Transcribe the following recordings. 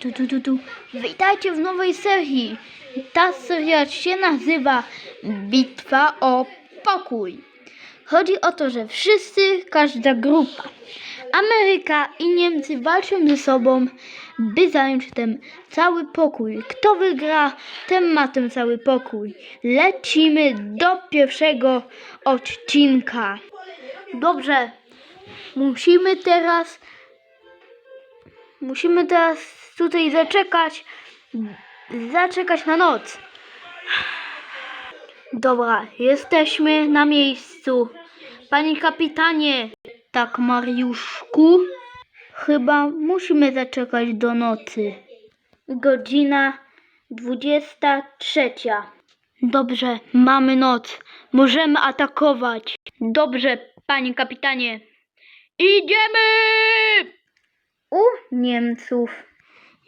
Tu, tu, tu, tu. Witajcie w nowej serii. Ta seria się nazywa Bitwa o pokój. Chodzi o to, że wszyscy, każda grupa, Ameryka i Niemcy walczą ze sobą, by zająć ten cały pokój. Kto wygra, ten ma ten cały pokój. Lecimy do pierwszego odcinka. Dobrze, musimy teraz Musimy teraz tutaj zaczekać. Zaczekać na noc. Dobra, jesteśmy na miejscu. Panie kapitanie, tak Mariuszku, chyba musimy zaczekać do nocy. Godzina 23. Dobrze, mamy noc. Możemy atakować. Dobrze, panie kapitanie. Idziemy! U Niemców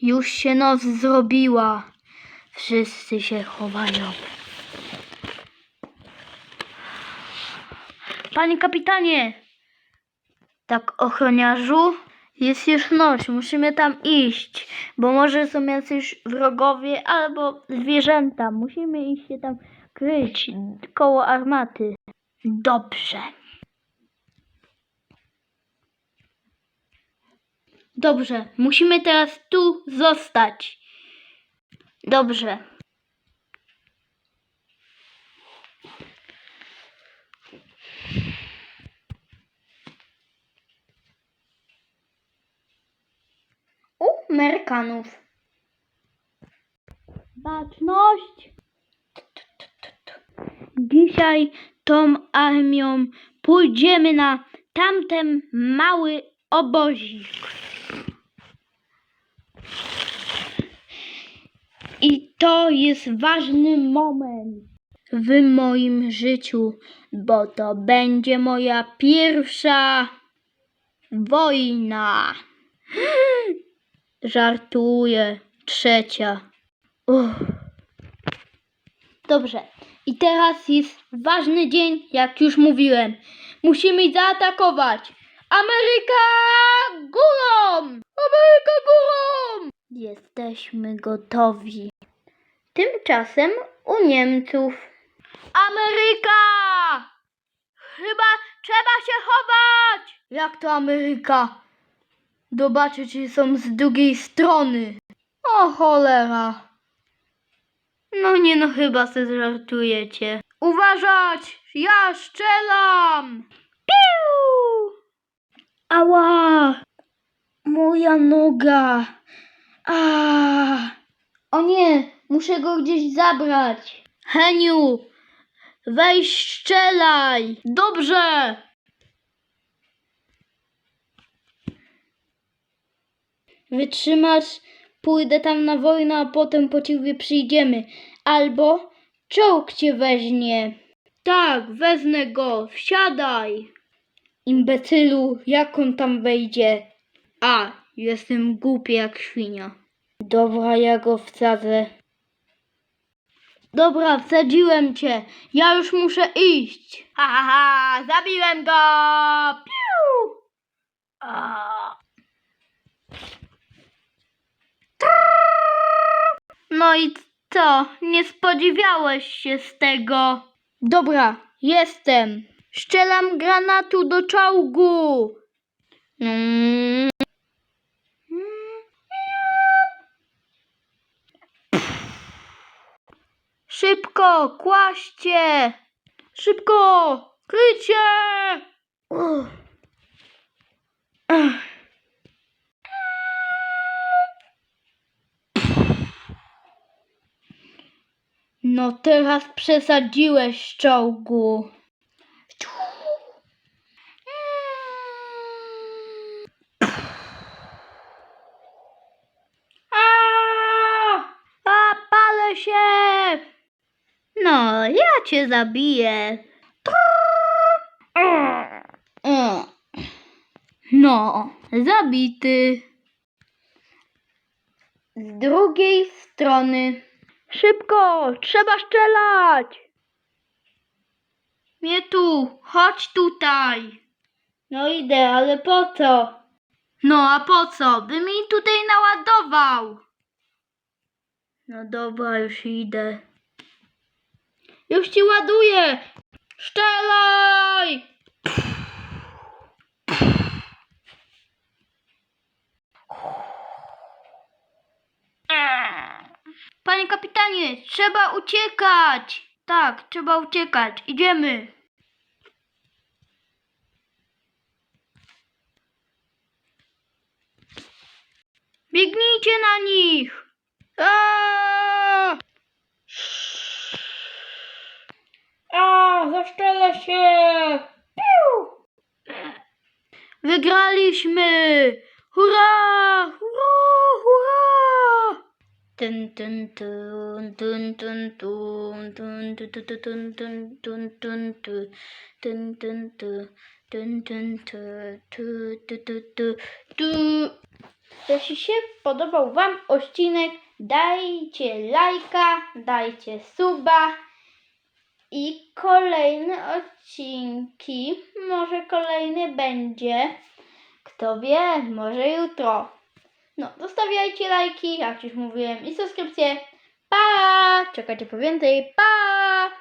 już się noc zrobiła. Wszyscy się chowają. Panie kapitanie! Tak, ochroniarzu? Jest już noc, musimy tam iść, bo może są jacyś wrogowie albo zwierzęta. Musimy iść się tam kryć koło armaty. Dobrze. Dobrze, musimy teraz tu zostać. Dobrze. U Amerykanów. Baczność! Dzisiaj tą armią pójdziemy na tamten mały obozik. I to jest ważny moment w moim życiu, bo to będzie moja pierwsza wojna. Żartuję. Trzecia. Uff. Dobrze. I teraz jest ważny dzień, jak już mówiłem. Musimy zaatakować. Ameryka górą! Ameryka górą! Jesteśmy gotowi. Tymczasem u Niemców. Ameryka! Chyba trzeba się chować! Jak to Ameryka? Zobaczyć, czy są z drugiej strony. O cholera. No nie no, chyba se żartujecie. Uważać! Ja strzelam! Piu! Ała! Moja noga! A! O nie! Muszę go gdzieś zabrać! Heniu! Weź strzelaj! Dobrze! Wytrzymasz, pójdę tam na wojnę, a potem po ciebie przyjdziemy. Albo czołg cię weźmie. Tak, wezmę go, wsiadaj. Imbecylu, jak on tam wejdzie? A, jestem głupi jak świnia. Dobra, ja go wsadzę. Dobra, wsadziłem cię. Ja już muszę iść. Ha, ha, ha, zabiłem go! Piu! A. No i co? Nie spodziewałeś się z tego? Dobra, jestem. Strzelam granatu do czołgu. Mm. Kłaście! Szybko! Krycie! No teraz przesadziłeś czołgu. A palę się! No, ja cię zabiję. No, zabity. Z drugiej strony. Szybko, trzeba strzelać. Nie tu, chodź tutaj. No idę, ale po co? No a po co? By mi tutaj naładował. No dobra, już idę. Już ci ładuję! Szczelaj! Panie kapitanie, trzeba uciekać! Tak, trzeba uciekać. Idziemy. Biegnijcie na nich! Aaaa! A, się! Piu! Wygraliśmy! Hurra! Hurra! Hurra! Tun, tun, tun, tun, tun, tun, tun, tu, tu, tu, tun, tun, tun, tun, tu, tun, tun, tu, tun, tun, tu, tu, tu, tu, tu, tu. Jeśli się podobał Wam odcinek, dajcie lajka, dajcie suba i kolejne odcinki, może kolejny będzie, kto wie, może jutro. No, zostawiajcie lajki, jak już mówiłem, i subskrypcje. Pa! Czekajcie po więcej. Pa!